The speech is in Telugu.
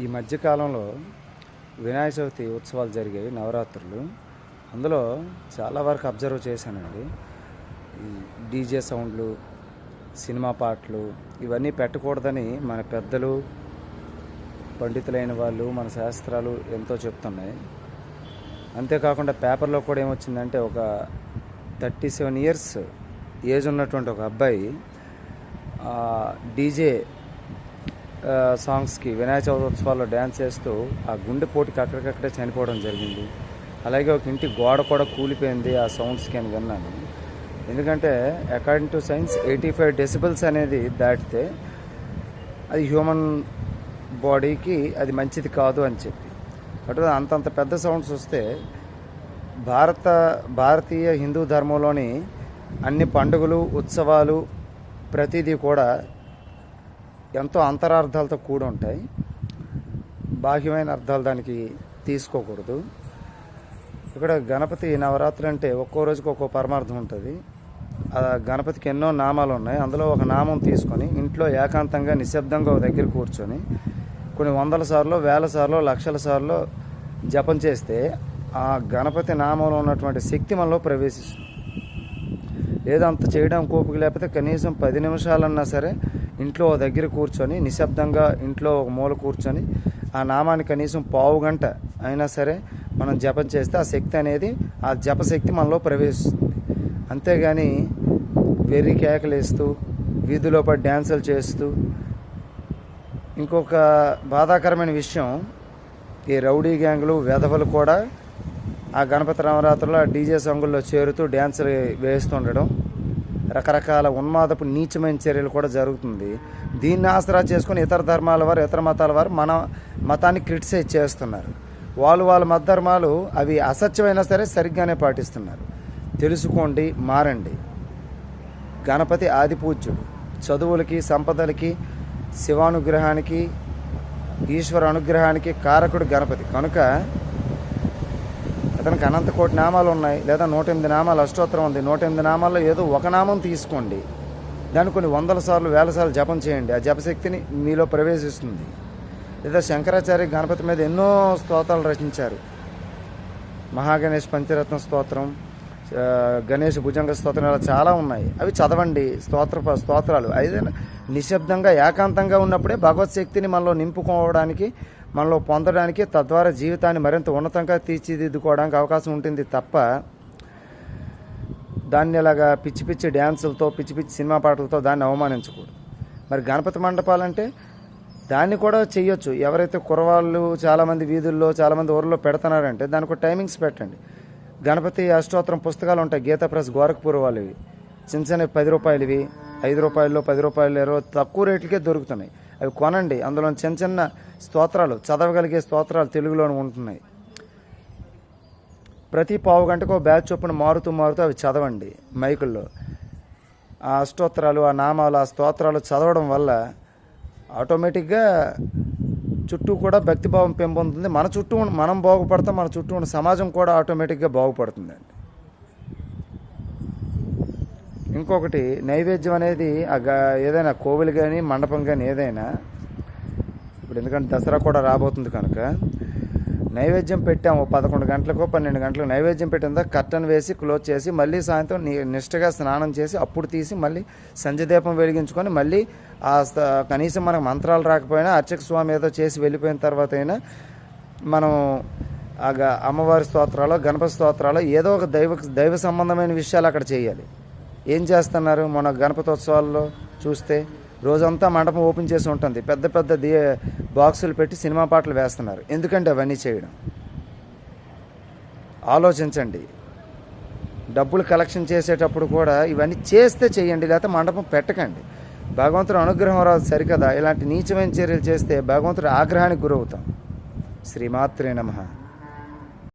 ఈ మధ్యకాలంలో వినాయక చవితి ఉత్సవాలు జరిగాయి నవరాత్రులు. అందులో చాలా వరకు అబ్జర్వ్ చేశానండి. ఈ డీజే సౌండ్లు సినిమా పాటలు ఇవన్నీ పెట్టకూడదని మన పెద్దలు పండితులైన వాళ్ళు మన శాస్త్రాలు ఎంతో చెప్తున్నాయి. అంతేకాకుండా పేపర్లో కూడా ఏమొచ్చిందంటే ఒక థర్టీ సెవెన్ ఇయర్స్ ఏజ్ ఉన్నటువంటి ఒక అబ్బాయి డీజే సాంగ్స్కి వినాయక చవితి ఉత్సవాల్లో డ్యాన్స్ చేస్తూ ఆ గుండె పోటీకి అక్కడికక్కడే చనిపోవడం జరిగింది. అలాగే ఒక ఇంటి గోడ కూడా కూలిపోయింది ఆ సౌండ్స్కి అని విన్నాను. ఎందుకంటే according to science eighty five decibels అనేది దాటితే అది హ్యూమన్ బాడీకి అది మంచిది కాదు అని చెప్పి. అటు అంతంత పెద్ద సౌండ్స్ వస్తే భారత భారతీయ హిందూ ధర్మంలోని అన్ని పండుగలు ఉత్సవాలు ప్రతిదీ కూడా ఎంతో అంతరార్థాలతో కూడి ఉంటాయి బాహ్యమైన అర్థాలు దానికి తీసుకోకూడదు. ఇక్కడ గణపతి నవరాత్రి అంటే ఒక్కో రోజుకి ఒక్కో పరమార్థం ఉంటుంది. ఆ గణపతికి ఎన్నో నామాలు ఉన్నాయి. అందులో ఒక నామం తీసుకొని ఇంట్లో ఏకాంతంగా నిశ్శబ్దంగా ఒక దగ్గర కూర్చొని కొన్ని వందల సార్లు వేల సార్లు లక్షల సార్లు జపం చేస్తే ఆ గణపతి నామంలో ఉన్నటువంటి శక్తి మనలో ప్రవేశిస్తుంది. లేదా అంత చేయడం కోపిక లేకపోతే కనీసం పది నిమిషాలన్నా సరే ఇంట్లో ఓ దగ్గర కూర్చొని నిశ్శబ్దంగా ఇంట్లో ఒక మూల కూర్చొని ఆ నామాన్ని కనీసం పావు గంట అయినా సరే మనం జపం చేస్తే ఆ శక్తి అనేది ఆ జపశక్తి మనలో ప్రవేశిస్తుంది. అంతేగాని వెర్రి కేకలేస్తూ వీధిలో పడి డ్యాన్సులు చేస్తూ ఇంకొక బాధాకరమైన విషయం ఈ రౌడీ గ్యాంగులు వెధవలు కూడా ఆ గణపతి రామరాత్రుల ఆ డీజే సాంగుల్లో చేరుతూ డ్యాన్సులు వేస్తుండడం రకరకాల ఉన్మాదపు నీచమైన చర్యలు కూడా జరుగుతుంది. దీన్ని ఆసరా చేసుకుని ఇతర ధర్మాల వారు ఇతర మతాల వారు మన మతాన్ని క్రిటిసైజ్ చేస్తున్నారు. వాళ్ళు వాళ్ళ మత ధర్మాలు అవి అసత్యమైనా సరే సరిగ్గానే పాటిస్తున్నారు. తెలుసుకోండి మారండి. గణపతి ఆది పూజ్యుడు చదువులకి సంపదలకి శివానుగ్రహానికి ఈశ్వర అనుగ్రహానికి కారకుడు గణపతి. కనుక అతనికి అనంత కోటి నామాలు ఉన్నాయి లేదా నూట ఎనిమిది నామాలు అష్టోత్తరం ఉంది. నూట ఎనిమిది నామాల్లో ఏదో ఒక నామం తీసుకోండి. దాన్ని కొన్ని వందల సార్లు వేల సార్లు జపం చేయండి. ఆ జపశక్తిని మీలో ప్రవేశిస్తుంది. లేదా శంకరాచార్య గణపతి మీద ఎన్నో స్తోత్రాలు రచించారు. మహాగణేష్ పంచరత్న స్తోత్రం గణేష్ భుజంగ స్తోత్రం ఇలా చాలా ఉన్నాయి. అవి చదవండి. స్తోత్ర స్తోత్రాలు. అయితే నిశ్శబ్దంగా ఏకాంతంగా ఉన్నప్పుడే భగవత్ శక్తిని మనలో నింపుకోవడానికి మనలో పొందడానికి తద్వారా జీవితాన్ని మరింత ఉన్నతంగా తీర్చిదిద్దుకోవడానికి అవకాశం ఉంటుంది తప్ప దాన్ని ఇలాగా పిచ్చి పిచ్చి డ్యాన్సులతో పిచ్చి పిచ్చి సినిమా పాటలతో దాన్ని అవమానించకూడదు. మరి గణపతి మండపాలంటే దాన్ని కూడా చేయొచ్చు ఎవరైతే కురవాళ్ళు చాలామంది వీధుల్లో చాలామంది ఊర్లో పెడుతున్నారంటే దానికి టైమింగ్స్ పెట్టండి. గణపతి అష్టోత్తరం పుస్తకాలు ఉంటాయి. గీతా ప్రెస్ గోరఖ్పూర్ వాళ్ళవి. చిన్న చిన్న పది రూపాయలవి ఐదు రూపాయలు పది రూపాయలు ఇరవై తక్కువ రేట్లకే దొరుకుతున్నాయి. అవి కొనండి. అందులో చిన్న చిన్న స్తోత్రాలు చదవగలిగే స్తోత్రాలు తెలుగులోనే ఉంటున్నాయి. ప్రతి పావు గంటకు బ్యాచ్ చొప్పున మారుతూ మారుతూ అవి చదవండి మైకుల్లో. ఆ అష్టోత్తరాలు ఆ నామాలు ఆ స్తోత్రాలు చదవడం వల్ల ఆటోమేటిక్గా చుట్టూ కూడా భక్తిభావం పెంపొందుతుంది. మన చుట్టూ మనం బాగుపడతాం మన చుట్టూ ఉన్న సమాజం కూడా ఆటోమేటిక్గా బాగుపడుతుందండి. ఇంకొకటి నైవేద్యం అనేది ఏదైనా కోవిలు కానీ మండపం కానీ ఏదైనా ఇప్పుడు ఎందుకంటే దసరా కూడా రాబోతుంది కనుక నైవేద్యం పెట్టాము పదకొండు గంటలకు పన్నెండు గంటలకు నైవేద్యం పెట్టిన కట్టను కర్టన్ వేసి క్లోజ్ చేసి మళ్ళీ సాయంత్రం ని- నిష్టగా స్నానం చేసి అప్పుడు తీసి మళ్ళీ సంధ్యదీపం వెలిగించుకొని మళ్ళీ ఆ కనీసం మనకు మంత్రాలు రాకపోయినా అర్చక స్వామి ఏదో చేసి వెళ్ళిపోయిన తర్వాత అయినా మనం ఆ గ- అమ్మవారి స్తోత్రాలు గణపతి స్తోత్రాలు ఏదో ఒక దైవ దైవ సంబంధమైన విషయాలు అక్కడ చేయాలి. ఏం చేస్తున్నారు? మన గణపతి ఉత్సవాల్లో చూస్తే రోజంతా మండపం ఓపెన్ చేసి ఉంటుంది. పెద్ద పెద్ద ది బాక్సులు పెట్టి సినిమా పాటలు వేస్తున్నారు. ఎందుకంటే అవన్నీ చేయడం? ఆలోచించండి. డబ్బులు కలెక్షన్ చేసేటప్పుడు కూడా ఇవన్నీ చేస్తే చేయండి లేకపోతే మండపం పెట్టకండి. భగవంతుడు అనుగ్రహం రాదు సరికదా? ఇలాంటి నీచమైన చర్యలు చేస్తే భగవంతుడు ఆగ్రహానికి గురవుతాం. శ్రీమాత్రే నమః.